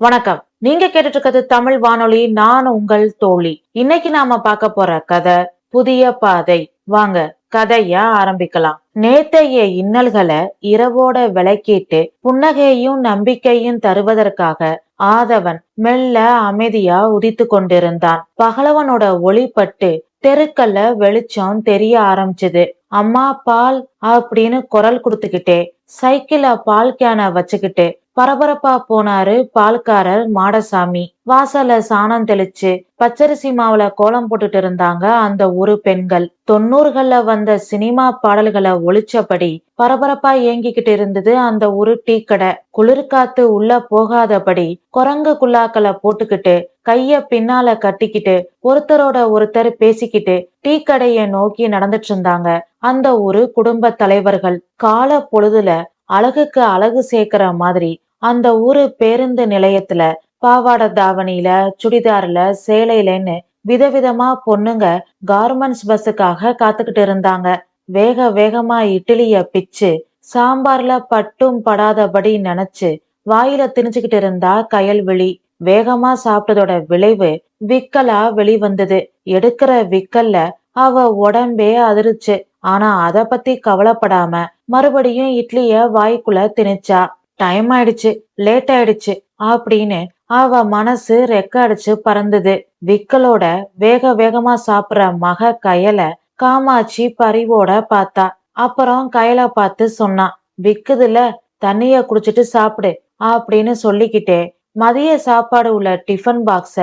வணக்கம். நீங்க கேட்டுட்டு இருக்கிறது தமிழ் வானொலி நான் உங்கள் தோழி. இன்னைக்கு நாம பார்க்க போற கதை புதிய பாதை. வாங்க கதைய ஆரம்பிக்கலாம். நேத்தைய இன்னல்களை இரவோட விளக்கிட்டு புன்னகையும் நம்பிக்கையும் தருவதற்காக ஆதவன் மெல்ல அமைதியா உதித்து கொண்டிருந்தான். பகலவனோட ஒளிப்பட்டு தெருக்கல்ல வெளிச்சம் தெரிய ஆரம்பிச்சது. அம்மா பால் அப்படின்னு குரல் கொடுத்துக்கிட்டே சைக்கிள பால் கேனை வச்சுக்கிட்டு பரபரப்பா போனாரு பால்காரர் மாடசாமி. வாசல சாணம் தெளிச்சு பச்சரிசி மாவுல கோலம் போட்டுட்டு இருந்தாங்க அந்த ஊரு பெண்கள். தொண்ணூறுகள்ல வந்த சினிமா பாடல்களை ஒழிச்சபடி பரபரப்பா இயங்கிக்கிட்டு இருந்தது அந்த ஊரு டீ கடை. குளிர்காத்து உள்ள போகாதபடி குரங்கு குல்லாக்களை போட்டுக்கிட்டு கைய பின்னால கட்டிக்கிட்டு ஒருத்தரோட ஒருத்தர் பேசிக்கிட்டு டீ கடைய நோக்கி நடந்துட்டு இருந்தாங்க. அந்த ஊரு குடும்ப தலைவர்கள் கால பொழுதுல அழகுக்கு அழகு சேர்க்கிற மாதிரி அந்த ஊரு பேருந்து நிலையத்துல பாவாடை தாவணியில சுடிதார்ல சேலையிலன்னு விதவிதமா பொண்ணுங்க கார்மெண்ட்ஸ் பஸ்ஸுக்காக காத்துக்கிட்டு இருந்தாங்க. வேக வேகமா இட்லிய பிச்சு சாம்பார்ல பட்டும் படாதபடி நினைச்சு வாயில திணிச்சுக்கிட்டு இருந்தா கயல்விழி. வேகமா சாப்பிட்டதோட விளைவு விக்கலா வெளிவந்தது. எடுக்கிற விக்கல்ல அவ உடம்பே அதிருச்சு. ஆனா அத பத்தி கவலைப்படாம மறுபடியும் இட்லிய வாய்க்குள்ள திணிச்சா டைம் ஆயிடுச்சு லேட் ஆயிடுச்சு அப்படின்னு அவ மனசு ரெக்க அடிச்சு பறந்தது. விக்கலோட வேக வேகமா சாப்பிடுற மக கயல காமாட்சி பரிவோட பார்த்தா. அப்புறம் கயல பார்த்து சொன்னான் விக்குதுல தண்ணிய குடிச்சிட்டு சாப்பிடு அப்படின்னு சொல்லிக்கிட்டே மதிய சாப்பாடு உள்ள டிஃபன் பாக்ஸ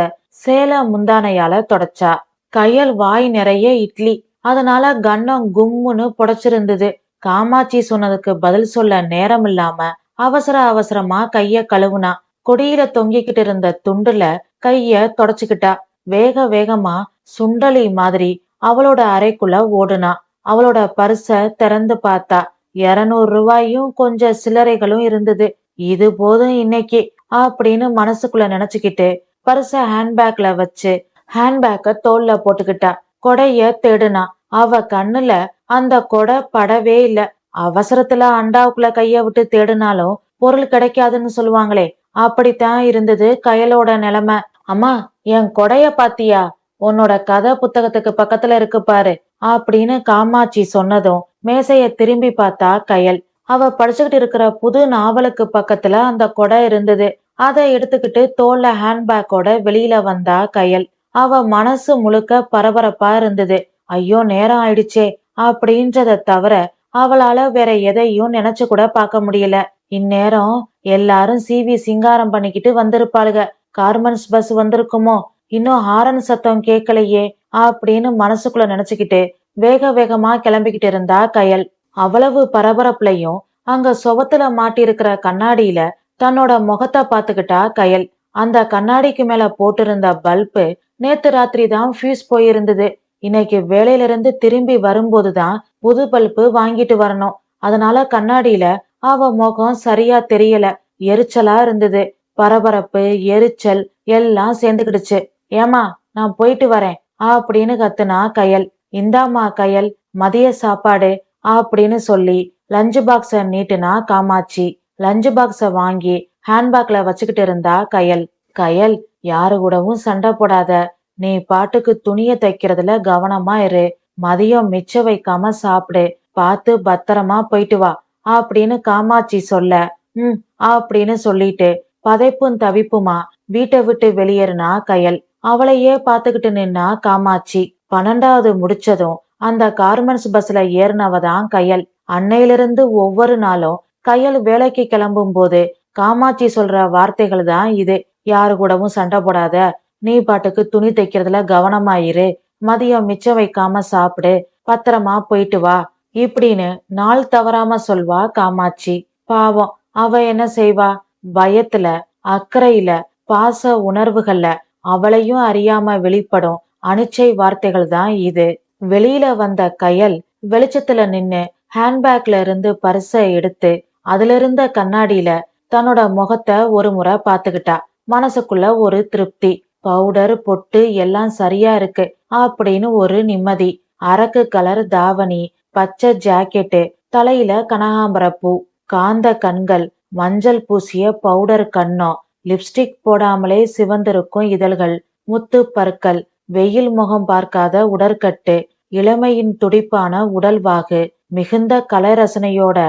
சேல முந்தானையால தொடச்சா. கையல் வாய் நிறைய இட்லி அதனால கன்னம் கும்முன்னு புடைச்சிருந்தது. காமாட்சி சொன்னதுக்கு பதில் சொல்ல நேரம் இல்லாம அவசர அவசரமா கைய கழுவுனா கொடியில தொங்கிக்கிட்டு இருந்த துண்டுல கைய தொடச்சுக்கிட்டா வேக வேகமா சுண்டலி மாதிரி அவளோட அறைக்குள்ள ஓடுனா அவளோட பரிச திறந்து பார்த்தா இருநூறு ரூபாயும் கொஞ்சம் சில்லறைகளும் இருந்தது. இது போதும் இன்னைக்கு அப்படின்னு மனசுக்குள்ள நினைச்சுக்கிட்டு பர்ஸ ஹேண்ட்பேக்ல வச்சு ஹேண்ட்பேக்க தோல்ல போட்டுக்கிட்டா கொடைய தேடுனா அவ கண்ணுல அந்த கொடை படவே இல்ல. அவசரத்துல அண்டாவுக்குள்ள கைய விட்டு தேடினாலும் பொருள் கிடைக்காதுன்னு சொல்லுவாங்களே அப்படித்தான் இருந்தது கயலோட நிலைமை. அம்மா என் கொடைய பாத்தியா? உன்னோட கதை புத்தகத்துக்கு பக்கத்துல இருக்கு பாரு அப்படின்னு காமாட்சி சொன்னதும் மேசைய திரும்பி பார்த்தா கயல். அவ படிச்சுக்கிட்டு இருக்கிற புது நாவலுக்கு பக்கத்துல அந்த கொடை இருந்தது. அதை எடுத்துக்கிட்டு தோல்ல ஹேண்ட்பேக்கோட வெளியில வந்தா கயல். அவ மனசு முழுக்க பரபரப்பா இருந்தது. ஐயோ நேரம் ஆயிடுச்சே அப்படின்றத தவிர அவளால வேற எதையும் நினைச்சு கூட பார்க்க முடியல. இந்நேரம் எல்லாரும் சிவி சிங்காரம் பண்ணிக்கிட்டு வந்திருப்பாளுக. Garments bus வந்திருக்குமோ? இன்னும் ஹாரன் சத்தம் கேட்கலையே அப்படின்னு மனசுக்குள்ள நினைச்சுக்கிட்டு வேக வேகமா கிளம்பிக்கிட்டு இருந்தா கயல். அவ்வளவு பரபரப்புலையும் அங்க சுவத்துல மாட்டியிருக்கிற கண்ணாடியில தன்னோட முகத்தை பார்த்துக்கிட்டா கயல். அந்த கண்ணாடிக்கு மேல போட்டிருந்த பல்பு நேத்து ராத்திரி தான் ஃபியூஸ் போயிருந்தது. இன்னைக்கு வேலையில இருந்து திரும்பி வரும்போதுதான் புது பல்பு வாங்கிட்டு வரணும். அதனால கண்ணாடியில அவ முகம் சரியா தெரியல. எரிச்சலா இருந்தது. பரபரப்பு எரிச்சல் எல்லாம் சேர்ந்துக்கிடுச்சு ஏமா நான் போயிட்டு வரேன். அப்படின்னு கத்துனா கயல். இந்தாம்மா கயல் மதிய சாப்பாடு அப்படின்னு சொல்லி லஞ்ச் பாக்ஸ நீட்டுனா காமாட்சி. லஞ்ச் பாக்ஸ வாங்கி ஹேண்ட்பேக்ல வச்சுக்கிட்டு இருந்தா கயல். கயல் யாரு கூடவும் சண்டை போடாத. நீ பாட்டுக்கு துணிய தைக்கிறதுல கவனமா இரு. மதியம் மிச்சம் வைக்காம சாப்பிடு. பார்த்து பத்திரமா போயிட்டு வா. அப்படின்னு காமாட்சி சொல்ல. ம் அப்படின்னு சொல்லிட்டு பதைப்பும் தவிப்புமா. வீட்டை விட்டு வெளியேறினா கயல். அவளையே பார்த்துக்கிட்டு நின்னா காமாட்சி. பன்னெண்டாவது முடிச்சதும் அந்த கார்மெண்ட்ஸ் பஸ்ல ஏறினவ தான் கயல். அன்னையிலிருந்து ஒவ்வொரு நாளும் கயல் வேலைக்கு கிளம்பும் போது காமாட்சி சொல்ற வார்த்தைகள் தான் இது. யாரு கூடவும் சண்டை போடாத. நீ பாட்டுக்கு துணி தைக்கிறதுல கவனமாயிரு. மதியம் மிச்சம் வைக்காம சாப்பிடு. பத்திரமா போயிட்டு வா. இப்படின்னு நாள் தவறாம சொல்வா காமாட்சி. பாவம். அவ என்ன செய்வா? பயத்துல அக்கறையில பாச உணர்வுகள்ல அவளையும் அறியாம வெளிப்படும் அனிச்சை வார்த்தைகள் தான் இது. வெளியில வந்த கயல் வெளிச்சத்துல நின்னு ஹேண்ட்பேக்ல இருந்து பரிசை எடுத்து அதுல இருந்த கண்ணாடியில தன்னோட முகத்தை ஒரு முறை பாத்துக்கிட்டா மனசுக்குள்ள ஒரு திருப்தி. பவுடர் பொட்டு எல்லாம் சரியா இருக்கு அப்படின்னு ஒரு நிம்மதி. அரக்கு கலர் தாவணி பச்சை ஜாக்கெட்டு தலையில கனகாம்பரப்பூ காந்த கண்கள் மஞ்சள் பூசிய பவுடர் கண்ணம் லிப்ஸ்டிக் போடாமலே சிவந்திருக்கும் இதழ்கள் முத்து பற்கள் வெயில் முகம் பார்க்காத உடற்கட்டு இளமையின் துடிப்பான உடல்வாகு மிகுந்த கலைரசனையோட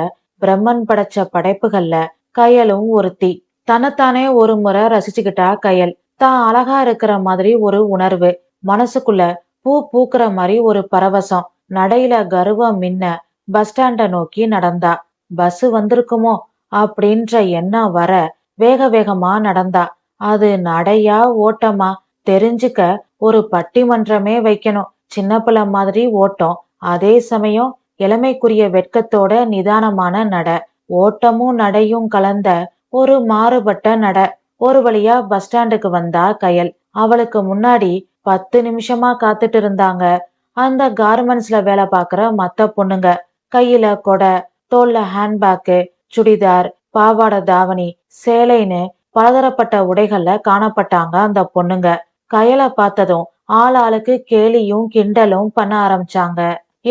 பிரம்மன் படைச்ச படைப்புகள்ல கயலும் ஒருத்தி. தன்னைத்தானே ஒரு முறை ரசிச்சுக்கிட்டா கயல். தான் அழகா இருக்கிற மாதிரி ஒரு உணர்வு. மனசுக்குள்ள பூ பூக்குற மாதிரி ஒரு பரவசம். நடையில கர்வம் மின்ன பஸ் ஸ்டாண்ட நோக்கி நடந்தா. பஸ் வந்திருக்குமோ? அப்படின்ற எண்ணம் வர வேக வேகமா நடந்தா. அது நடையா ஓட்டமா? தெரிஞ்சுக்க ஒரு பட்டிமன்றமே வைக்கணும். சின்ன பிள்ளை மாதிரி ஓட்டம். அதே சமயம் இளமைக்குரிய வெட்கத்தோட நிதானமான நட. ஓட்டமும் நடையும் கலந்த ஒரு மாறுபட்ட நட. ஒரு வழியா பஸ் ஸ்டாண்டுக்கு வந்தா கயல். அவளுக்கு முன்னாடி பத்து நிமிஷமா காத்துட்டு இருந்தாங்க. அந்த கார்மெண்ட்ஸ்ல வேலை பார்க்குற மத்த பொண்ணுங்க. கையில கொடை தோல்ல ஹேண்ட்பேக்கு சுடிதார் பாவாடை தாவணி சேலைன்னு பலதரப்பட்ட உடைகள்ல காணப்பட்டாங்க அந்த பொண்ணுங்க. கயலை பார்த்ததும் ஆள் ஆளுக்கு கேலியும் கிண்டலும் பண்ண ஆரம்பிச்சாங்க.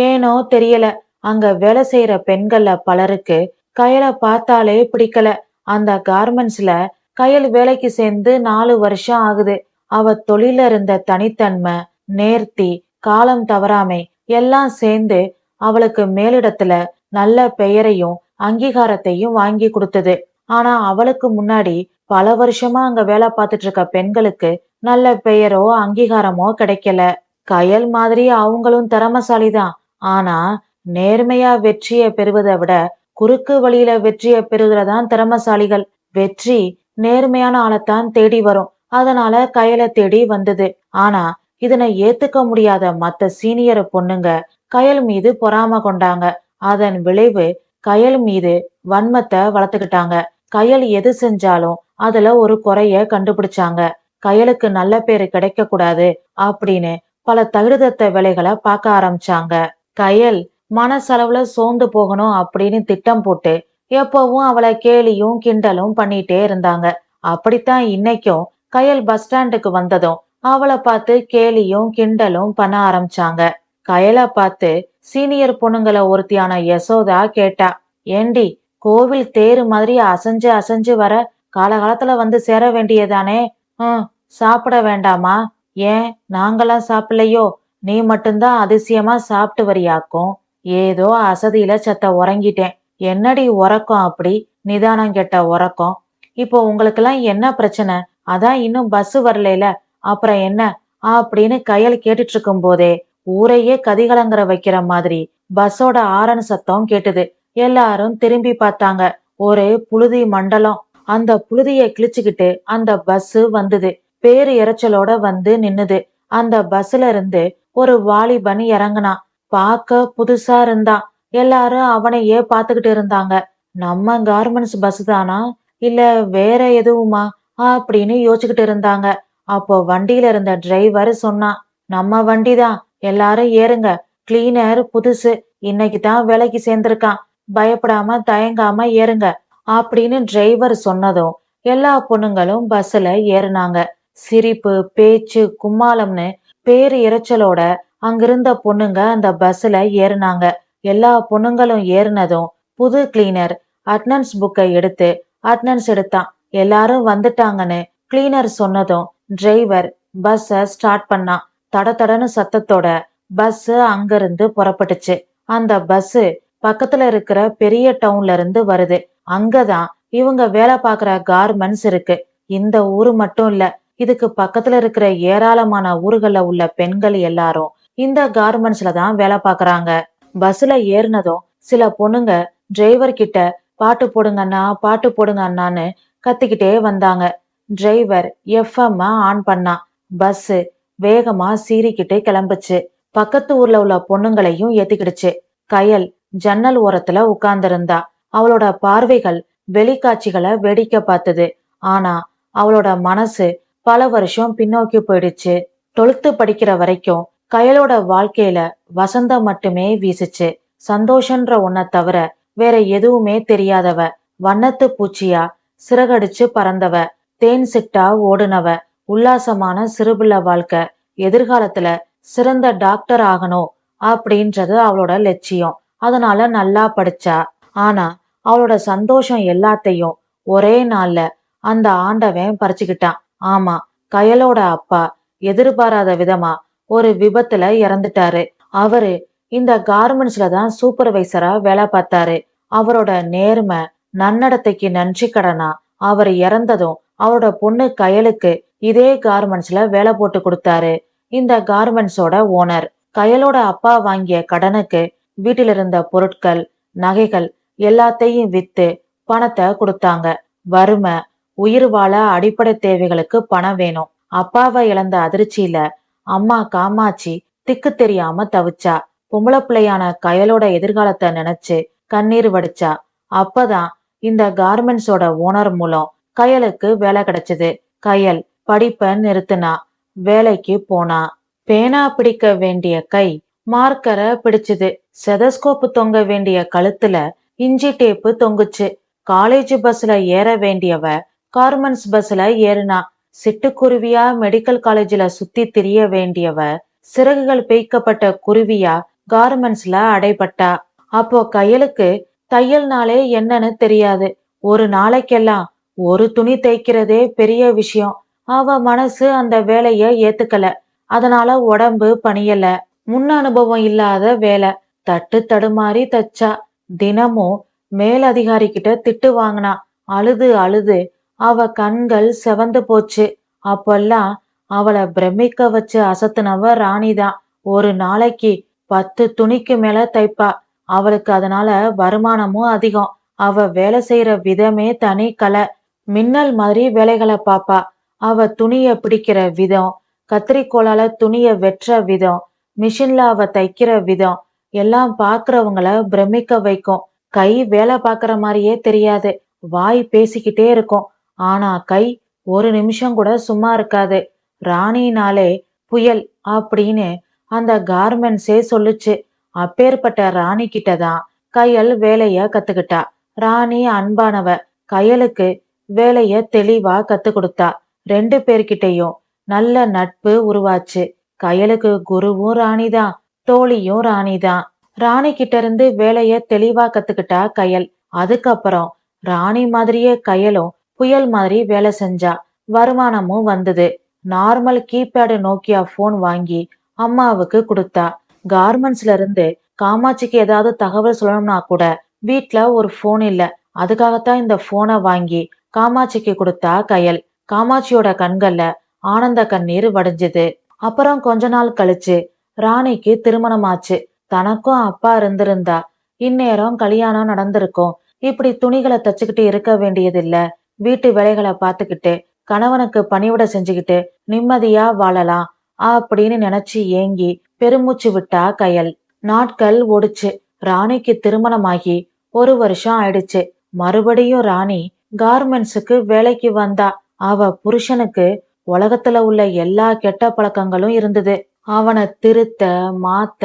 ஏனோ தெரியல. அங்க வேலை செய்யற பெண்கள்ல பலருக்கு கயலை பார்த்தாலே பிடிக்கல. அந்த கார்மெண்ட்ஸ்ல கையில் வேலைக்கு சேர்ந்து நாலு வருஷம் ஆகுது. அவ தொழில இருந்த தனித்தன்மை நேர்த்தி காலம் தவறாமை எல்லாம் சேர்ந்து அவளுக்கு மேலிடத்துல நல்ல பெயரையும் அங்கீகாரத்தையும் வாங்கி கொடுத்தது. ஆனா அவளுக்கு முன்னாடி பல வருஷமா அங்க வேலை பார்த்துட்டு இருக்க பெண்களுக்கு நல்ல பெயரோ அங்கீகாரமோ கிடைக்கல. கயல் மாதிரி அவங்களும் திறமசாலிதான். ஆனா நேர்மையா வெற்றியை பெறுவதை விட குறுக்கு வழியில வெற்றியை பெறுகிறதான் திறமசாலிகள். வெற்றி நேர்மையான ஆளைத்தான் தேடி வரும். அதனால கயலை தேடி வந்தது. ஆனா இதனை ஏத்துக்க முடியாத மத்த சீனியர் பொண்ணுங்க கயல் மீது பொறாம கொண்டாங்க. அதன் விளைவு கயல் மீது வன்மத்தை வளர்த்துக்கிட்டாங்க. கயல் எது செஞ்சாலும் அதுல ஒரு குறைய கண்டுபிடிச்சாங்க. கயலுக்கு நல்ல பேரு கிடைக்க கூடாது அப்படின்னு பல தகுதத்த வேலைகளை பார்க்க ஆரம்பிச்சாங்க. கயல் மனசளவுல சோர்ந்து போகணும் அப்படின்னு திட்டம் போட்டு எப்பவும் அவளை கேலியும் கிண்டலும் பண்ணிட்டே இருந்தாங்க. அப்படித்தான் இன்னைக்கும் கயல் பஸ் ஸ்டாண்டுக்கு வந்ததும் அவளை பார்த்து கேலியும் கிண்டலும் பண்ண ஆரம்பிச்சாங்க. கயலை பார்த்து சீனியர் பொண்ணுங்களை ஒருத்தியான யசோதா கேட்டா ஏண்டி கோவில் தேரு மாதிரி அசைஞ்சு அசைஞ்சு வர காலகாலத்துல வந்து சேர வேண்டியதானே? ஹம் சாப்பிட வேண்டாமா? ஏன் நாங்களாம் சாப்பிடலையோ? நீ மட்டும்தான் அதிசயமா சாப்பிட்டு வரியாக்கும். ஏதோ அசதியில செத்த உறங்கிட்டேன். என்னடி உறக்கம் அப்படி? நிதானம் கெட்ட உறக்கம். இப்போ உங்களுக்கெல்லாம் என்ன பிரச்சனை? அதான் இன்னும் பஸ் வரலைல. அப்புறம் என்ன? அப்படின்னு கையல் கேட்டுட்டு இருக்கும் போதே ஊரையே கதிகலங்கிற வைக்கிற மாதிரி பஸ்ஸோட ஆரன் சத்தம் கேட்டுது. எல்லாரும் திரும்பி பார்த்தாங்க. ஒரு புழுதி மண்டலம். அந்த புழுதியை கிழிச்சுக்கிட்டு அந்த பஸ் வந்தது. பேரு இறைச்சலோட வந்து நின்னுது. அந்த பஸ்ல இருந்து ஒரு வாலிபன் இறங்குனான். பார்க்க புதுசா இருந்தான். எல்லாரும் அவனையே பார்த்துக்கிட்டு இருந்தாங்க. நம்ம கார்மெண்ட்ஸ் பஸ் தானா? இல்ல வேற எதுவுமா? அப்படின்னு யோசிச்சுக்கிட்டு இருந்தாங்க. அப்போ வண்டியில இருந்த டிரைவர் சொன்னான் நம்ம வண்டி தான் எல்லாரும் ஏறுங்க. கிளீனர் புதுசு. இன்னைக்கு தான் வேலைக்கு சேர்ந்திருக்கான். பயப்படாம தயங்காம ஏறுங்க. அப்படின்னு டிரைவர் சொன்னதும் எல்லா பொண்ணுங்களும் பஸ்ல ஏறுனாங்க. சிரிப்பு பேச்சு கும்மாளம்னு பேரு இரைச்சலோட அங்கிருந்த பொண்ணுங்க அந்த பஸ்ல ஏறுனாங்க. எல்லா பொண்ணுங்களும் ஏறினதும் புது கிளீனர் அட்னன்ஸ் புக்கை எடுத்து அட்னன்ஸ் எடுத்தான். எல்லாரும் வந்துட்டாங்கன்னு கிளீனர் சொன்னதும் டிரைவர் பஸ்ஸ ஸ்டார்ட் பண்ணான். தட தடன்னு சத்தத்தோட பஸ் அங்கிருந்து புறப்பட்டுச்சு. அந்த பஸ் பக்கத்துல இருக்கிற பெரிய டவுன்ல இருந்து வருது. அங்கதான் இவங்க வேலை பார்க்குற கார்மெண்ட்ஸ் இருக்கு. இந்த ஊரு மட்டும் இல்ல இதுக்கு பக்கத்துல இருக்கிற ஏராளமான ஊர்கள்ல உள்ள பெண்கள் எல்லாரும் இந்த கார்மெண்ட்ஸ்ல தான் வேலை பார்க்குறாங்க. பஸ்ல ஏறினதும் சில பொண்ணுங்க டிரைவர் கிட்ட பாட்டு போடுங்க அண்ணா பாட்டு போடுங்க அண்ணான்னு கத்திக்கிட்டே வந்தாங்க. டிரைவர் எஃப்எம் ஆன் பண்ணா. பஸ் வேகமா சீறிக்கிட்டு கிளம்புச்சு. பக்கத்து ஊர்ல உள்ள பொண்ணுங்களையும் ஏத்திக்கிடுச்சு. கயல் ஜன்னல் ஓரத்துல உட்கார்ந்திருந்தா. அவளோட பார்வைகள் வெளிக்காட்சிகளை வேடிக்கை பார்த்தது ஆனா அவளோட மனசு பல வருஷம் பின்னோக்கி போயிடுச்சு. தொழுத்து படிக்கிற வரைக்கும் கயலோட வாழ்க்கையில வசந்தம் மட்டுமே வீசிச்சு. சந்தோஷன்ற ஒன்ன தவிர வேற எதுவுமே தெரியாதவ வண்ணத்து பூச்சியா சிறகடிச்சு பறந்தவ தேன் சிட்டா ஓடுனவ உல்லாசமான சிறுபிள்ள வாழ்க்கை எதிர்காலத்துல சிறந்த டாக்டர் ஆகணும் அப்படின்றது அவளோட லட்சியம். அதனால நல்லா படிச்சா. ஆனா அவளோட சந்தோஷம் எல்லாத்தையும் ஒரே நாள்ல அந்த ஆண்டவன் பறிச்சுக்கிட்டான். ஆமா கயலோட அப்பா எதிர்பாராத விதமா ஒரு விபத்துல இறந்துட்டாரு. அவரு இந்த கார்மெண்ட்ஸ்ல தான் சூப்பர்வைசரா வேலை பார்த்தாரு. அவரோட நேர்மை நன்னடத்தைக்கு நன்றி கடனா அவர் இறந்ததும் அவரோட பொண்ணு கயலுக்கு இதே கார்மெண்ட்ஸ்ல வேலை போட்டு கொடுத்தாரு. இந்த கார்மெண்ட்ஸோட ஓனர் கயலோட அப்பா வாங்கிய கடனுக்கு வீட்டில் இருந்த பொருட்கள் நகைகள் எல்லாத்தையும் வித்து பணத்தை கொடுத்தாங்க. வறுமை உயிர் வாழ அடிப்படை தேவைகளுக்கு பணம் வேணும். அப்பாவை இழந்த அதிர்ச்சியில அம்மா காமாட்சி திக்கு தெரியாம தவிச்சா. பொம்பளை பிள்ளையான கயலோட எதிர்காலத்தை நினைச்சு கண்ணீர் வடிச்சா. அப்பதான் இந்த கார்மெண்ட்ஸோட ஓனர் மூலம் கயலுக்கு வேலை கிடைச்சது. கயல் படிப்பை நிறுத்தினா வேலைக்கு போனா. பேனா பிடிக்க வேண்டிய கை மார்க்கரை பிடிச்சது. செதஸ்கோப்பு தொங்க வேண்டிய கழுத்துல இஞ்சி டேப்பு தொங்குச்சு. காலேஜ் பஸ்ல ஏற வேண்டியவ கார்மெண்ட்ஸ் பஸ்ல ஏறினா சிட்டுக்குருவியா மெடிக்கல் காலேஜ்ல சுத்தி திரிய வேண்டியவ சிறகுகள் பேய்க்கப்பட்ட குருவியா கார்மெண்ட்ஸ்ல அடைபட்டா? அப்போ கையலுக்கு தையல்னாலே என்னன்னு தெரியாது. ஒரு நாளைக்கெல்லாம் ஒரு துணி தைக்கிறதே பெரிய விஷயம். அவ மனசு அந்த வேலைய ஏத்துக்கல. அதனால உடம்பு பணியல. முன் அனுபவம் இல்லாத வேலை. தட்டு தடுமாறி தச்சா. தினமும் மேலதிகாரி கிட்ட திட்டு வாங்கினா. அழுது அழுது அவ கண்கள் செவந்து போச்சு. அப்பெல்லாம் அவளை பிரமிக்க வச்சு அசத்துனவ ராணிதான் ஒரு நாளைக்கு பத்து துணிக்கு மேல தைப்பா. அவளுக்கு அதனால வருமானமும் அதிகம். அவ வேலை செய்யற விதமே தனி கலை. மின்னல் மாதிரி வேலைகளை பாப்பா. அவ துணிய பிடிக்கிற விதம் கத்திரிக்கோளால துணிய வெட்டுற விதம் மிஷின்ல அவ தைக்கிற விதம் எல்லாம் பாக்குறவங்கள பிரமிக்க வைக்கும். கை வேலை பாக்குற மாதிரியே தெரியாது. வாய் பேசிக்கிட்டே இருக்கும். ஆனா கை ஒரு நிமிஷம் கூட சும்மா இருக்காது. ராணினாலே புயல் அப்படின்னு அந்த கார்மெண்ட்ஸே சொல்லுச்சு. அப்பேற்பட்ட ராணி கிட்டதான் கையல் வேலைய கத்துக்கிட்டா. ராணி அன்பானவ கையலுக்கு வேலைய தெளிவா கத்து கொடுத்தா. ரெண்டு பேர்கிட்டயும் நல்ல நட்பு உருவாச்சு. கையலுக்கு குருவும் ராணிதான் தோழியும் ராணிதான். ராணி கிட்ட இருந்து வேலைய தெளிவா கத்துக்கிட்டா கையல். அதுக்கப்புறம் ராணி மாதிரியே கையலும் புயல் மாதிரி வேலை செஞ்சா வருமானமும் வந்தது. நார்மல் கீபேடு நோக்கியா போன் வாங்கி அம்மாவுக்கு கொடுத்தா. கார்மெண்ட்ஸ்ல இருந்து காமாட்சிக்கு ஏதாவது தகவல் சொல்லணும்னா கூட வீட்ல ஒரு போன் இல்ல. அதுக்காகத்தான் இந்த போனை வாங்கி காமாட்சிக்கு கொடுத்தா கையல். காமாட்சியோட கண்கள்ல ஆனந்த கண்ணீர் வடிஞ்சது. அப்புறம் கொஞ்ச நாள் கழிச்சு ராணிக்கு திருமணமாச்சு. தனக்கும் அப்பா இருந்திருந்தா இந்நேரம் கல்யாணம் நடந்திருக்கும். இப்படி துணிகளை தச்சுக்கிட்டு இருக்க வேண்டியதில்ல. வீட்டு வேலைகளை பார்த்துக்கிட்டு கணவனுக்கு பணிவிட செஞ்சுக்கிட்டு நிம்மதியா வாழலாம் அப்படின்னு நினைச்சு ஏங்கி பெருமூச்சு விட்டா கயல். நாட்கள் ஓடுச்சு. ராணிக்கு திருமணமாகி ஒரு வருஷம் ஆயிடுச்சு. மறுபடியும் ராணி கார்மெண்ட்ஸுக்கு வேலைக்கு வந்தா அவ புருஷனுக்கு உலகத்துல உள்ள எல்லா கெட்ட பழக்கங்களும் இருந்தது. அவனை திருத்த மாத்த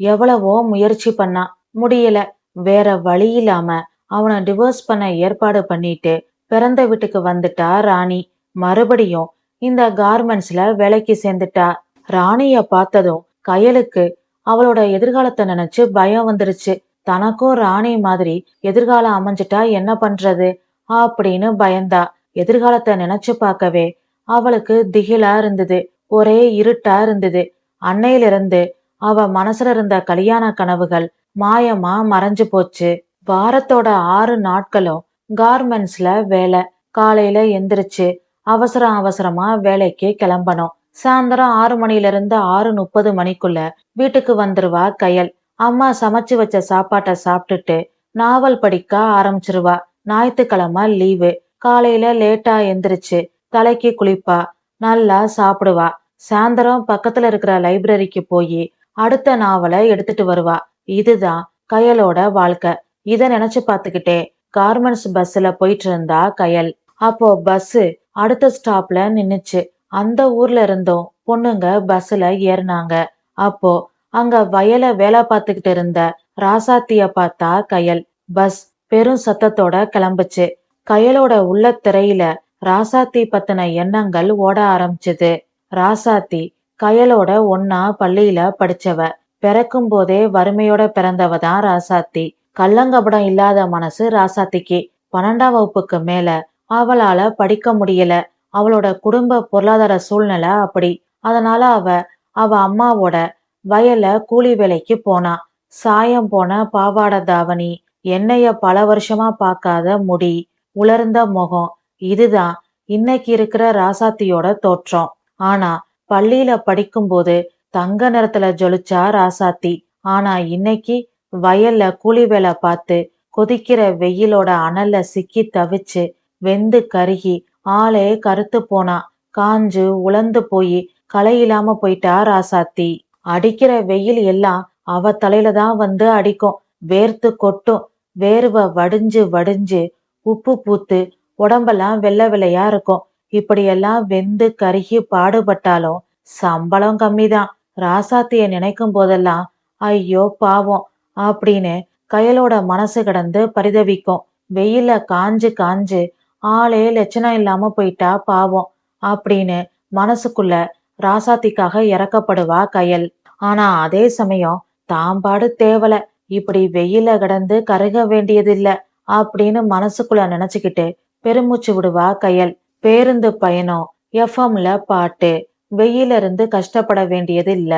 எவ்வளவோ முயற்சி பண்ணா. முடியல. வேற வழி இல்லாம அவனை டிவோர்ஸ் பண்ண ஏற்பாடு பண்ணிட்டு பிறந்த வீட்டுக்கு வந்துட்டா ராணி. மறுபடியும் இந்த கார்மெண்ட்ஸ்ல வேலைக்கு சேர்ந்துட்டா. ராணிய பார்த்ததும் கயலுக்கு அவளோட எதிர்காலத்தை நினைச்சு பயம் வந்துருச்சு. தனக்கும் ராணி மாதிரி எதிர்காலம் அமைஞ்சிட்டா என்ன பண்றது அப்படின்னு பயந்தா. எதிர்காலத்தை நினைச்சு பார்க்கவே அவளுக்கு திகிலா இருந்தது ஒரே இருட்டா இருந்தது. அன்னையிலிருந்து அவ மனசுல இருந்த கல்யாண கனவுகள் மாயமா மறைஞ்சு போச்சு. வாரத்தோட ஆறு நாட்களும் கார்மெண்ட்ஸ்ல வேலை. காலையில எந்திரிச்சு அவசரம் அவசரமா வேலைக்கு கிளம்பணும். சாயந்தரம் ஆறு மணில இருந்து ஆறு முப்பது மணிக்குள்ள வீட்டுக்கு வந்துருவா கயல். அம்மா சமைச்சு வச்ச சாப்பாட்டை சாப்பிட்டுட்டு நாவல் படிக்க ஆரம்பிச்சிருவா. ஞாயிற்றுக்கிழமை லீவு. காலையில லேட்டா எந்திரிச்சு தலைக்கு குளிப்பா. நல்லா சாப்பிடுவா. சாயந்தரம் பக்கத்துல இருக்கிற லைப்ரரிக்கு போய் அடுத்த நாவலை எடுத்துட்டு வருவா. இதுதான் கயலோட வாழ்க்கை. இதை நினைச்சு பார்த்துக்கிட்டே கார்மெண்ட்ஸ் பஸ்ல போயிட்டு இருந்தா கயல். அப்போ பஸ் அடுத்த ஸ்டாப்ல நின்னுச்சு. அந்த ஊர்ல இருந்தும் பொண்ணுங்க பஸ்ல ஏறினாங்க. அப்போ அங்க வயல வேலை பார்த்துக்கிட்டு இருந்த ராசாத்திய பார்த்தா கயல். பஸ் பெரும் சத்தத்தோட கிளம்புச்சு. கயலோட உள்ள திரையில ராசாத்தி பத்தின எண்ணங்கள் ஓட ஆரம்பிச்சது. ராசாத்தி கயலோட ஒன்னா பள்ளியில படிச்சவ. பிறக்கும் போதே வறுமையோட பிறந்தவ தான் ராசாத்தி. கள்ளங்கபடம் இல்லாத மனசு ராசாத்திக்கு. பன்னெண்டாம் வகுப்புக்கு மேல. அவளால படிக்க முடியல. அவளோட குடும்ப பொருளாதார சூழ்நிலை அப்படி. அதனால அவ அவ அம்மாவோட வயல்ல கூலி வேலைக்கு போனா. சாயம் போன பாவாடை தாவணி என்னைய பல வருஷமா பார்க்காத முடி உலர்ந்த முகம். இதுதான் இன்னைக்கு இருக்கிற ராசாத்தியோட தோற்றம். ஆனா பள்ளியில படிக்கும்போது தங்க நிறத்துல ஜொலிச்சா ராசாத்தி. ஆனா இன்னைக்கு வயல்ல கூலி வேலை பார்த்து கொதிக்கிற வெயிலோட அனல்ல சிக்கி தவிச்சு வெந்து கருகி ஆளே கருத்து போனா காஞ்சு உலர்ந்து போய் களை இல்லாம போயிட்டா ராசாத்தி. அடிக்கிற வெயில் எல்லாம் அவ தலையில தான் வந்து அடிக்கும். வேர்த்து கொட்டும். வேர்வை வடிஞ்சு வடிஞ்சு உப்பு பூத்து உடம்பெல்லாம் வெள்ளை வெள்ளையா இருக்கும். இப்படியெல்லாம் வெந்து கருகி பாடுபட்டாலும் சம்பளம் கம்மிதான். ராசாத்திய நினைக்கும் போதெல்லாம் ஐயோ பாவம். அப்படின்னு கயலோட மனசு கிடந்து பரிதவிக்கும். வெயில காஞ்சு காஞ்சு ஆளே லட்சணம் இல்லாம போயிட்டா பாவம் அப்படின்னு மனசுக்குள்ள ராசாத்திக்காக இறக்கப்படுவா கயல். ஆனா அதே சமயம் தாம்பாடு தேவல. இப்படி வெயில கிடந்து கருக வேண்டியதில்ல அப்படின்னு மனசுக்குள்ள நினைச்சுக்கிட்டு பெருமூச்சு விடுவா கயல். பேருந்து பயணம் எஃப்எம்ல பாட்டு வெயில இருந்து கஷ்டப்பட வேண்டியது இல்ல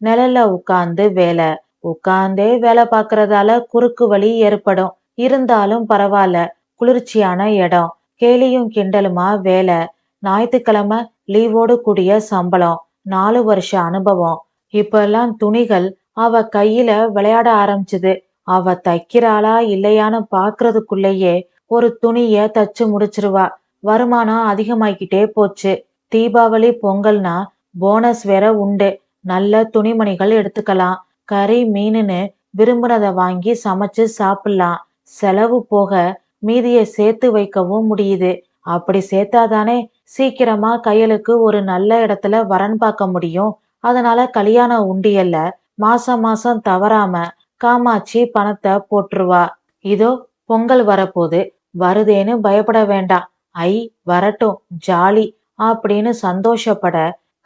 நிழல்ல உட்கார்ந்து வேலை. உட்கார்ந்தே வேலை பார்க்கறதால குறுக்கு வலி ஏற்படும். இருந்தாலும் பரவாயில்ல குளிர்ச்சியான இடம். கேலியும் கிண்டலுமா வேலை. ஞாயிற்றுக்கிழமை லீவோடு கூடிய சம்பளம். நாலு வருஷ அனுபவம். இப்பெல்லாம் துணிகள் அவ கையில விளையாட ஆரம்பிச்சுது. அவ தைக்கிறாளா இல்லையான்னு பாக்குறதுக்குள்ளேயே ஒரு துணிய தச்சு முடிச்சிருவா. வருமானம் அதிகமாயிக்கிட்டே போச்சு. தீபாவளி பொங்கல்னா போனஸ் வேற உண்டு. நல்ல துணிமணிகள் எடுத்துக்கலாம். கறி மீனுன்னு விரும்புனதை வாங்கி சமைச்சு சாப்பிடலாம். செலவு போக மீதியை சேர்த்து வைக்கவும் முடியுது. அப்படி சேர்த்தாதானே சீக்கிரமா கையலுக்கு ஒரு நல்ல இடத்துல வரன் பார்க்க முடியும். அதனால கல்யாண உண்டியல்ல மாசம் மாசம் தவறாம காமாட்சி பணத்தை போட்டுருவா. இதோ பொங்கல் வரப்போது வருதேன்னு பயப்பட வேண்டாம். ஐ வரட்டும் ஜாலி அப்படின்னு சந்தோஷப்பட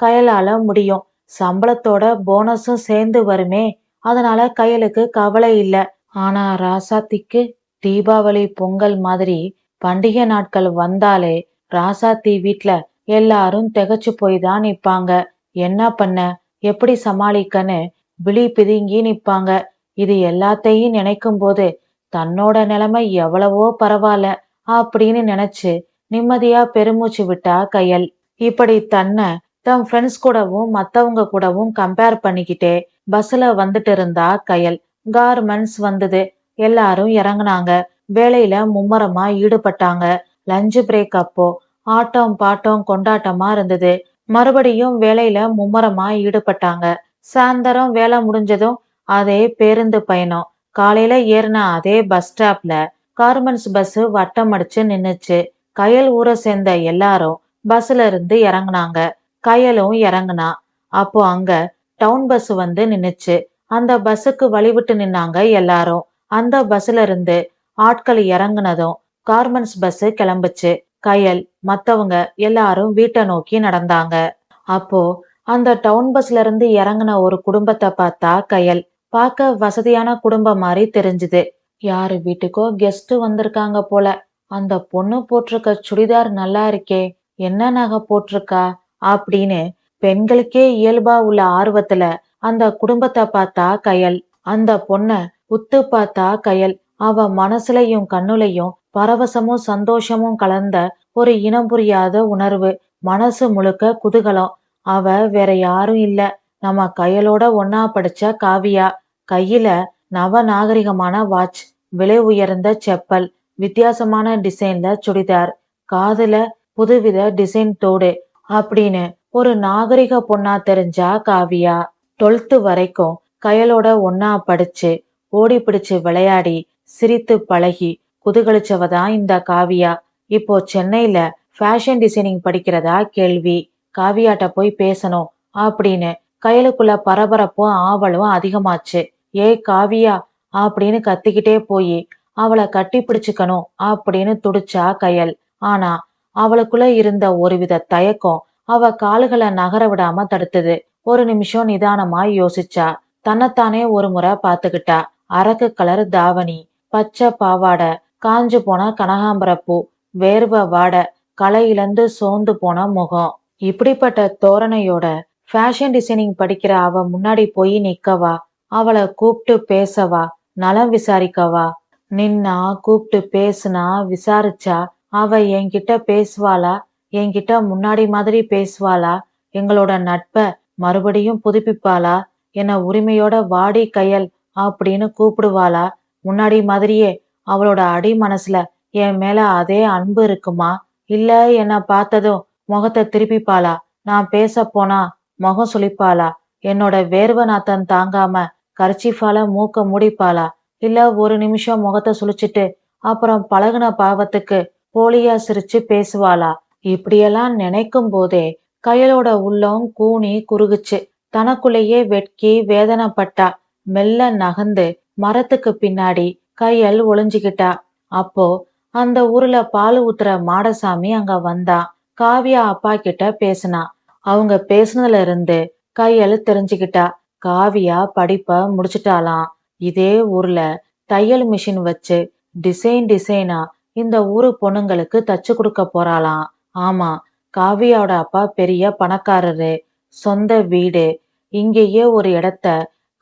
கயலால முடியும். சம்பளத்தோட போனஸும் சேர்ந்து வருமே. அதனால கையலுக்கு கவலை இல்ல. ஆனா ராசாத்திக்கு தீபாவளி பொங்கல் மாதிரி பண்டிகை நாட்கள் வந்தாலே ராசாத்தி வீட்ல எல்லாரும் திகச்சு போய் தான் நிப்பாங்க. என்ன பண்ண? எப்படி சமாளிக்கன்னு விழி பிதுங்கி நிப்பாங்க. இது எல்லாத்தையும் நினைக்கும் போது தன்னோட நிலைமை எவ்வளவோ பரவாயில்ல அப்படின்னு நினைச்சு நிம்மதியா பெருமூச்சு விட்டா கையல். இப்படி தன்னை தன் ஃப்ரெண்ட்ஸ் கூடவும் மத்தவங்க கூடவும் கம்பேர் பண்ணிக்கிட்டே பஸ்ல வந்துட்டு இருந்தா கயல். கார்மெண்ட்ஸ் வந்தது. எல்லாரும் இறங்குனாங்க. வேலையில மும்மரமா ஈடுபட்டாங்க. லஞ்சு பிரேக் அப்போ ஆட்டம் பாட்டம் கொண்டாட்டமா இருந்தது. மறுபடியும் வேலையில மும்மரமா ஈடுபட்டாங்க. சாயந்தரம் வேலை முடிஞ்சதும் அதே பேருந்து பயணம். காலையில ஏறின அதே பஸ் ஸ்டாப்ல கார்மெண்ட்ஸ் பஸ் வட்டம் அடிச்சு நின்னுச்சு. கயல் ஊரை சேர்ந்த எல்லாரும் பஸ்ல இருந்து இறங்குனாங்க. கயலும் இறங்குனா. அப்போ அங்க டவுன் பஸ் வந்து நின்னுச்சு. அந்த பஸ்ஸுக்கு வழிவிட்டு நின்னாங்க எல்லாரும். அந்த பஸ்ல இருந்து ஆட்கள் இறங்குனதும் கார்மெண்ட்ஸ் பஸ் கிளம்புச்சு. கயல் மத்தவங்க எல்லாரும் வீட்டை நோக்கி நடந்தாங்க. அப்போ அந்த டவுன் பஸ்ல இருந்து இறங்குன ஒரு குடும்பத்தை பார்த்தா கயல். பார்க்க வசதியான குடும்பம் மாதிரி தெரிஞ்சுது. யாரு வீட்டுக்கோ கெஸ்ட் வந்திருக்காங்க போல. அந்த பொண்ணு போட்டிருக்க சுடிதார் நல்லா இருக்கே. என்ன நகை போட்டிருக்கா? அப்படின்னு பெண்களுக்கே இயல்பா உள்ள ஆர்வத்துல அந்த குடும்பத்தை பார்த்தா கயல் அந்த பொண்ண உத்து பார்த்தா கயல். அவ மனசுலயும் கண்ணுலையும் பரவசமும் சந்தோஷமும் கலந்த ஒரு இனம் புரியாத உணர்வு மனசு முழுக்க குதூகலம். அவ வேற யாரும் இல்ல. நம்ம கையலோட ஒன்னா படிச்ச காவியா. கையில நவ நாகரிகமான வாட்ச் விலை உயர்ந்த செப்பல் வித்தியாசமான டிசைன்ல சுடிதார் காதுல புதுவித டிசைன் தோடு அப்படின்னு ஒரு நாகரிக பொண்ணா தெரிஞ்சா காவியா டுவெல்த்து வரைக்கும் கயலோட ஒன்னா படிச்சு ஓடி பிடிச்சு விளையாடி சிரித்து பழகி குதுகலிச்சவ தான் இந்த காவியா. இப்போ சென்னையில ஃபேஷன் டிசைனிங் படிக்கிறதா கேள்வி. காவியாட்ட போய் பேசணும் அப்படின்னு கையலுக்குள்ள பரபரப்பும் ஆவலும் அதிகமாச்சு. ஏய் காவியா அப்படின்னு கத்திக்கிட்டே போய் அவளை கட்டி பிடிச்சுக்கணும் அப்படின்னு துடிச்சா கயல். ஆனா அவளுக்குள்ள இருந்த ஒருவித தயக்கம் அவ கால்களை நகர விடாம தடுத்தது. ஒரு நிமிஷம் நிதானமா யோசிச்சா. தன்னைத்தானே ஒரு முறை பாத்துக்கிட்டா அரக்கு கலர் தாவணி பச்சை பாவாடை காஞ்சு போன கனகாம்பரப்பூ வேர்வை வாட களை இழந்து சோர்ந்து போன முகம். இப்படிப்பட்ட தோரணையோட ஃபேஷன் டிசைனிங் படிக்கிற அவ முன்னாடி போய் நிக்கவா? அவளை கூப்பிட்டு பேசவா? நலம் விசாரிக்கவா? நின்னா கூப்பிட்டு பேசுனா விசாரிச்சா அவ என்கிட்ட பேசுவாளா? என்கிட்ட முன்னாடி மாதிரி பேசுவாளா? எங்களோட நட்பை மறுபடியும் புதுப்பிப்பாளா? என்ன உரிமையோட வாடி கையல் அப்படின்னு கூப்பிடுவாளா? முன்னாடி மாதிரியே அவளோட அடி மனசுல என் மேல அதே அன்பு இருக்குமா? இல்ல என்ன பார்த்ததும் முகத்தை திருப்பிப்பாளா? நான் பேச போனா முகம் சுழிப்பாளா என்னோட வேர்வை நாத்தம் தாங்காம கர்ச்சிஃபால மூக்க மூடிப்பாளா? இல்ல ஒரு நிமிஷம் முகத்தை சுளிச்சிட்டு அப்புறம் பழகுன பாவத்துக்கு போலியா சிரிச்சு பேசுவாளா? இப்படியெல்லாம் நினைக்கும் போதே கையலோட உள்ளம் கூனி குறுகுச்சு. தனக்குள்ளேயே வெட்கி வேதனைப்பட்டா. மெல்ல நகர்ந்து மரத்துக்கு பின்னாடி கையல் ஒளிஞ்சுக்கிட்டா அப்போ அந்த ஊர்ல பால் ஊத்துற மாடசாமி அங்க வந்தா. காவியா அப்பா கிட்ட பேசினா. அவங்க பேசுனதுல இருந்து கையல் தெரிஞ்சுக்கிட்டா காவியா படிப்ப முடிச்சிட்டாலாம் இதே ஊர்ல தையல் மிஷின் வச்சு டிசைன் டிசைனா இந்த ஊரு பொண்ணுங்களுக்கு தச்சு கொடுக்க போறாளாம். ஆமா காவியாவோட அப்பா பெரிய பணக்காரரு சொந்த வீடு இங்கேயே ஒரு இடத்த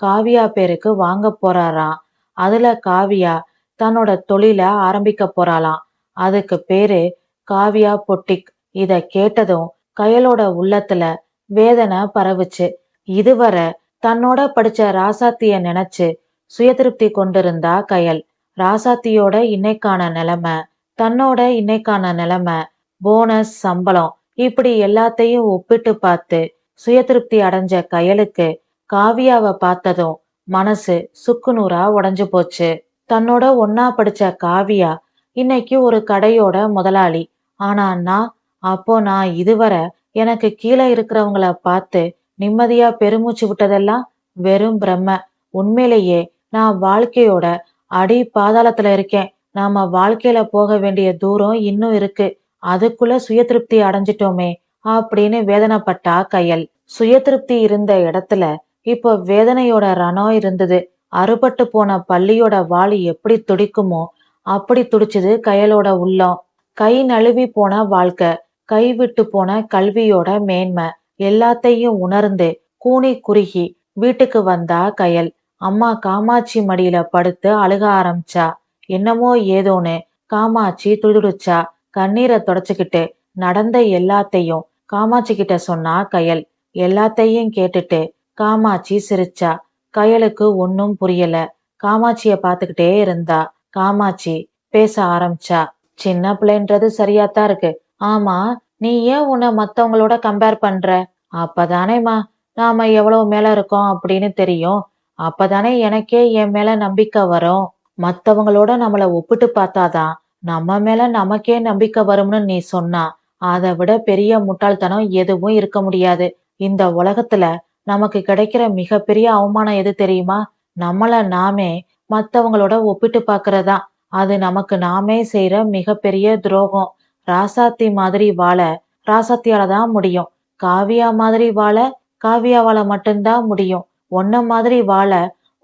காவியா பேருக்கு வாங்க போறாராம். அதுல காவியா தன்னோட தொழில ஆரம்பிக்க போறாளாம். அதுக்கு பேரு காவியா பொட்டிக். இத கேட்டதும் கயலோட உள்ளத்துல வேதனை பரவுச்சு. இதுவரை தன்னோட படிச்ச ராசாத்திய நினைச்சு சுயதிருப்தி கொண்டிருந்தா கயல். ராசாத்தியோட இன்னைக்கான நிலைமை தன்னோட இன்னைக்கான நிலைமை போனஸ் சம்பளம் இப்படி எல்லாத்தையும் ஒப்பிட்டு பார்த்து சுயதிருப்தி அடைஞ்ச கயலுக்கு காவியாவை பார்த்ததும் மனசு சுக்குநூறா உடஞ்சு போச்சு. தன்னோட ஒன்னா படிச்ச காவியா இன்னைக்கு ஒரு கடையோட முதலாளி. ஆனா நான் அப்போ நான் இதுவரை எனக்கு கீழே இருக்கிறவங்கள பார்த்து நிம்மதியா பெருமூச்சு விட்டதெல்லாம் வெறும் பிரம்ம. உண்மையிலேயே நான் வாழ்க்கையோட அடி பாதாளத்துல இருக்கேன். நாம வாழ்க்கையில போக வேண்டிய தூரம் இன்னும் இருக்கு. அதுக்குள்ள சுய திருப்தி அடைஞ்சிட்டோமே அப்படின்னு வேதனைப்பட்டா கையல். சுய திருப்தி இருந்த இடத்துல இப்போ வேதனையோட ரணம் இருந்தது. அறுபட்டு போன பள்ளியோட வாளி எப்படி துடிக்குமோ அப்படி துடிச்சது கையலோட உள்ளம். கை நழுவி போன வாழ்க்கை கை விட்டு போன கல்வியோட மேன்மை எல்லாத்தையும் உணர்ந்து கூனி குறுகி வீட்டுக்கு வந்தா கயல். அம்மா காமாட்சி மடியில படுத்து அழுக ஆரம்பிச்சா. என்னமோ ஏதோன்னு காமாட்சி துடிதுடிச்சா கண்ணீரை தொடச்சுக்கிட்டு நடந்த எல்லாத்தையும் காமாட்சி கிட்ட சொன்னா கயல். எல்லாத்தையும் கேட்டுட்டு காமாட்சி சிரிச்சா. கயலுக்கு ஒன்னும் புரியல. காமாட்சிய பாத்துக்கிட்டே இருந்தா. காமாட்சி பேச ஆரம்பிச்சா. சின்ன பிள்ளைன்றது சரியாத்தான் இருக்கு. ஆமா நீ ஏன் உன்னை மத்தவங்களோட கம்பேர் பண்ற? அப்பதானேமா நாம எவ்வளவு மேல இருக்கோம் அப்படின்னு தெரியும். அப்பதானே எனக்கே என் மேல நம்பிக்கை வரும். மத்தவங்களோட நம்மள ஒப்பிட்டு பார்த்தாதான் நம்ம மேல நமக்கே நம்பிக்கை வரும்னு நீ சொன்னா அதை விட பெரிய முட்டாள்தனம் எதுவும் இருக்க முடியாது. இந்த உலகத்துல நமக்கு கிடைக்கிற மிகப்பெரிய அவமானம் எது தெரியுமா? நம்மள நாமே மத்தவங்களோட ஒப்பிட்டு பாக்குறதா அது நமக்கு நாமே செய்யற மிகப்பெரிய துரோகம். ராசாத்தி மாதிரி வாழ ராசாத்தியால தான் முடியும். காவியா மாதிரி வாழ காவியாவால மட்டும்தான் முடியும். உன்ன மாதிரி வாழ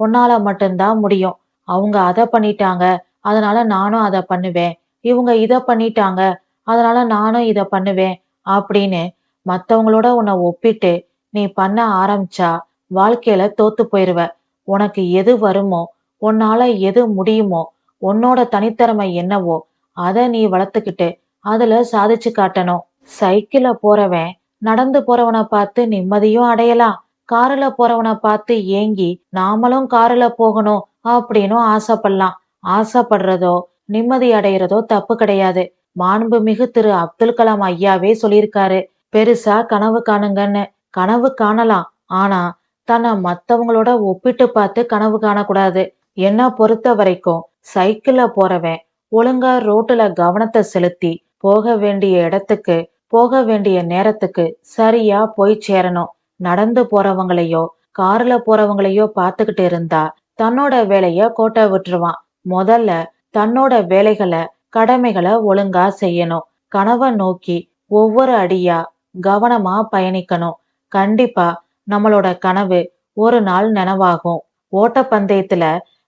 உன்னால மட்டும்தான் முடியும். அவங்க அதை பண்ணிட்டாங்க அதனால நானும் அதை பண்ணுவேன். இவங்க இதை பண்ணிட்டாங்க அதனால நானும் இதை பண்ணுவேன் அப்படின்னு மத்தவங்களோட உன்னை ஒப்பிட்டு நீ பண்ண ஆரம்பிச்சா வாழ்க்கையில தோத்து போயிருவ. உனக்கு எது வருமோ உன்னால எது முடியுமோ உன்னோட தனித்திறமை என்னவோ அதை நீ வளர்த்துக்கிட்டு அதுல சாதிச்சு காட்டணும். சைக்கிள போறவன் நடந்து போறவனை பார்த்து நிம்மதியும் அடையலாம். காருல போறவனை பார்த்து ஏங்கி நாமளும் காருல போகணும் அப்படின்னு ஆசைப்படலாம். ஆசைப்படுறதோ நிம்மதி அடையிறதோ தப்பு கிடையாது. மாண்புமிகு திரு அப்துல் கலாம் ஐயாவே சொல்லியிருக்காரு. பெருசா கனவு காணுங்கன்னு. கனவு காணலாம். ஆனா தன்னை மத்தவங்களோட ஒப்பிட்டு பார்த்து கனவு காணக்கூடாது. என்ன பொறுத்த வரைக்கும் சைக்கிள்ல போறவன் ஒழுங்கா ரோட்டுல கவனத்தை செலுத்தி போக வேண்டிய இடத்துக்கு போக வேண்டிய நேரத்துக்கு சரியா போய் சேரணும். நடந்து போறவங்களையோ கார்ல போறவங்களையோ பார்த்துக்கிட்டு இருந்தா தன்னோட வேலைய கோட்டை விட்டுருவான். முதல்ல தன்னோட வேலைகளை கடமைகளை ஒழுங்கா செய்யணும். கனவை நோக்கி ஒவ்வொரு அடியா கவனமா பயணிக்கணும். கண்டிப்பா நம்மளோட கனவு ஒரு நாள் நினைவாகும். ஓட்டப்பந்தயத்துல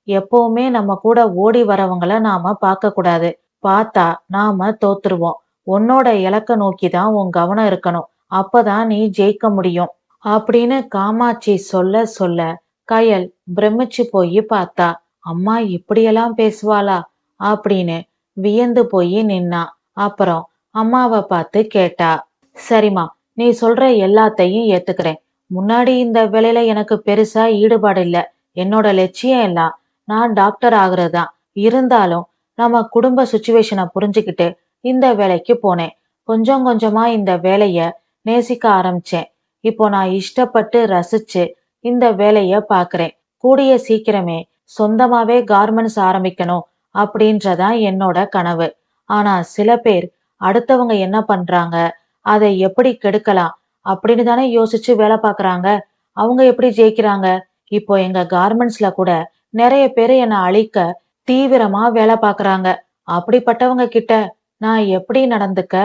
எப்பவுமே நம்ம கூட ஓடி வரவங்கள நாம பார்க்க கூடாது. பார்த்தா நாம தோத்துருவோம். உன்னோட இலக்க நோக்கி தான் உன் கவனம் இருக்கணும். அப்பதான் நீ ஜெயிக்க முடியும். அப்படின்னு காமாட்சி சொல்ல சொல்ல கயல் பிரமிச்சு போய் பார்த்தா அம்மா இப்படியெல்லாம் பேசுவாளா? அப்படின்னு வியந்து போய் நின்னா. அப்புறம் அம்மாவை பார்த்து கேட்டா சரிம்மா நீ சொல்ற எல்லாத்தையும் ஏத்துக்கிறேன். முன்னாடி இந்த வேலையில எனக்கு பெருசா ஈடுபாடு இல்ல. என்னோட லட்சியம் எல்லாம் நான் டாக்டர் ஆகுறதுதான் இருந்தாலும் நம்ம குடும்ப சுச்சுவேஷனை புரிஞ்சுக்கிட்டு இந்த வேலைக்கு போனேன். கொஞ்சம் கொஞ்சமா இந்த வேலைய நேசிக்க ஆரம்பிச்சேன். இப்போ நான் இஷ்டப்பட்டு ரசிச்சு இந்த வேலைய பாக்குறேன். கூடிய சீக்கிரமே சொந்தமாவே கார்மெண்ட்ஸ் ஆரம்பிக்கணும் அப்படின்றதான் என்னோட கனவு. ஆனா சில பேர் அடுத்தவங்க என்ன பண்றாங்க அதை எப்படி கெடுக்கலாம் அப்படின்னு தானே யோசிச்சு வேலை பாக்குறாங்க. அவங்க எப்படி ஜெயிக்கிறாங்க? இப்போ எங்க கார்மெண்ட்ஸ்ல கூட நிறைய பேர் என்னை அழிக்க தீவிரமா வேலை பாக்குறாங்க. அப்படிப்பட்டவங்க கிட்ட நான் எப்படி நடந்துக்க?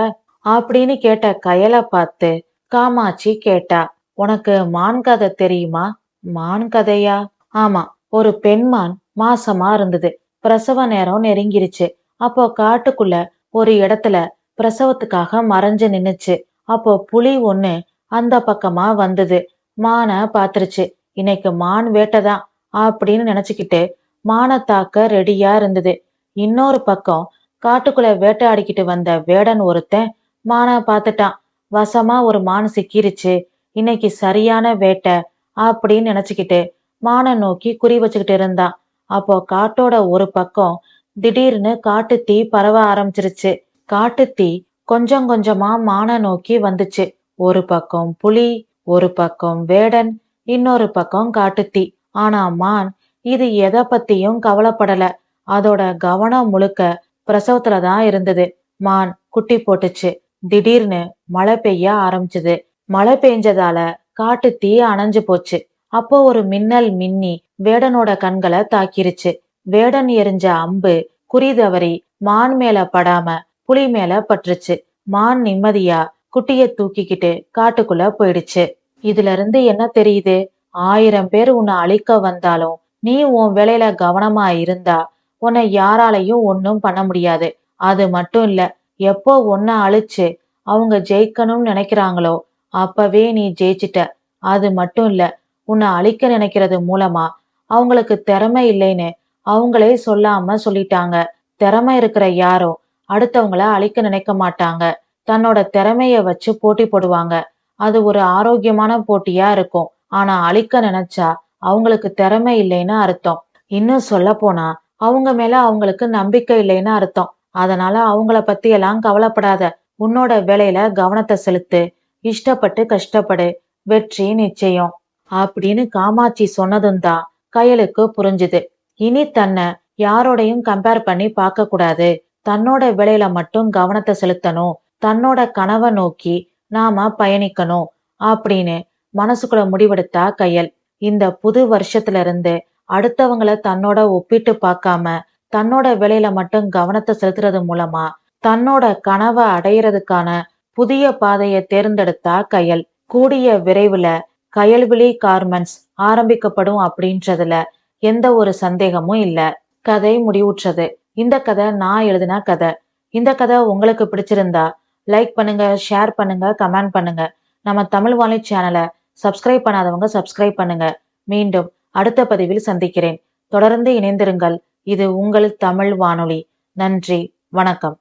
அப்படின்னு கேட்ட கயலை பார்த்து காமாட்சி கேட்டா உனக்கு மான் கதை தெரியுமா? மான் கதையா? ஆமா ஒரு பெண்மான் மாசமா இருந்தது. பிரசவ நேரம் நெருங்கிருச்சு. அப்போ காட்டுக்குள்ள ஒரு இடத்துல பிரசவத்துக்காக மறைஞ்சு நின்னுச்சு. அப்போ புலி ஒண்ணு அந்த பக்கமா வந்தது. மானை பாத்துருச்சு இன்னைக்கு மான் வேட்டைதான் அப்படின்னு நினைச்சுக்கிட்டு மானை தாக்க ரெடியா இருந்தது. இன்னொரு பக்கம் காட்டுக்குள்ள வேட்டையாடிக்கிட்டு வந்த வேடன் ஒருத்தன் மானை பார்த்துட்டான். வசமா ஒரு மான் சிக்கிருச்சு. இன்னைக்கு சரியான வேட்டை அப்படின்னு நினைச்சுக்கிட்டு மானை நோக்கி குறி வச்சுக்கிட்டு இருந்தான். அப்போ காட்டோட ஒரு பக்கம் திடீர்னு காட்டு தீ பரவ ஆரம்பிச்சிருச்சு. காட்டு தீ கொஞ்சம் கொஞ்சமா மானை நோக்கி வந்துச்சு. ஒரு பக்கம் புலி ஒரு பக்கம் வேடன் இன்னொரு பக்கம் காட்டுத்தீ ஆனா மான் இது எதை பத்தியும் கவலைப்படல. அதோட கவனம் முழுக்க பிரசவத்துல தான் இருந்தது. மான் குட்டி போட்டுச்சு. திடீர்னு மழை பெய்ய ஆரம்பிச்சது. மழை பெஞ்சதால காட்டு தீ அணைஞ்சு போச்சு. அப்போ ஒரு மின்னல் மின்னி வேடனோட கண்களை தாக்கிருச்சு. வேடன் எரிஞ்ச அம்பு குறி தவறி மான் மேல படாம புலி மேல பட்டுருச்சு. மான் நிம்மதியா குட்டிய தூக்கிக்கிட்டு காட்டுக்குள்ள போயிடுச்சு. இதுல இருந்து என்ன தெரியுது? ஆயிரம் பேர் உன்னை அழிக்க வந்தாலும் நீ உன் வேலையில கவனமா இருந்தா உன்னை யாராலையும் ஒன்னும் பண்ண முடியாது. அது மட்டும் இல்ல எப்போ ஒன்ன அழிச்சு அவங்க ஜெயிக்கணும்னு நினைக்கிறாங்களோ அப்பவே நீ ஜெயிச்சிட்ட. அது மட்டும் இல்ல உன்னை அழிக்க நினைக்கிறது மூலமா அவங்களுக்கு திறமை இல்லைன்னு அவங்களே சொல்லாம சொல்லிட்டாங்க. திறமை இருக்கிற யாரும் அடுத்தவங்கள அழிக்க நினைக்க மாட்டாங்க. தன்னோட திறமைய வச்சு போட்டி போடுவாங்க. அது ஒரு ஆரோக்கியமான போட்டியா இருக்கும். ஆனா அழிக்க நினைச்சா அவங்களுக்கு திறமை இல்லைன்னு அர்த்தம். இன்னும் சொல்ல போனா அவங்க மேல அவங்களுக்கு நம்பிக்கை இல்லைன்னு அர்த்தம். அதனால அவங்கள பத்தி எல்லாம் கவலைப்படாத. உன்னோட வேலையில கவனத்தை செலுத்து. இஷ்டப்பட்டு கஷ்டப்படு. வெற்றி நிச்சயம். அப்படின்னு காமாட்சி சொன்னதும் தான் கயலுக்கு புரிஞ்சுது. இனி தன்னை யாரோடையும் கம்பேர் பண்ணி பார்க்க கூடாது. தன்னோட வேலையில மட்டும் கவனத்தை செலுத்தணும். தன்னோட கனவை நோக்கி நாம பயணிக்கணும் அப்படின்னு மனசுக்குள்ள முடிவெடுத்தா கையல். இந்த புது வருஷத்துல இருந்து அடுத்தவங்கள தன்னோட ஒப்பிட்டு பார்க்காம தன்னோட வேலையில மட்டும் கவனத்தை செலுத்துறது மூலமா தன்னோட கனவை அடையிறதுக்கான புதிய பாதையை தேர்ந்தெடுத்தா கையல். கூடிய விரைவுல கயல்விழி கார்மெண்ட்ஸ் ஆரம்பிக்கப்படும் அப்படின்றதுல எந்த ஒரு சந்தேகமும் இல்ல. கதை முடிவுற்றது. இந்த கதை நான் எழுதின கதை. இந்த கதை உங்களுக்கு பிடிச்சிருந்தா லைக் பண்ணுங்க ஷேர் பண்ணுங்க கமெண்ட் பண்ணுங்க. நம்ம தமிழ் வாணி சேனலை சப்ஸ்கிரைப் பண்ணாதவங்க சப்ஸ்கிரைப் பண்ணுங்க. மீண்டும் அடுத்த பதிவில் சந்திக்கிறேன். தொடர்ந்து இணைந்திருங்கள். இது உங்கள் தமிழ் வானொலி. நன்றி வணக்கம்.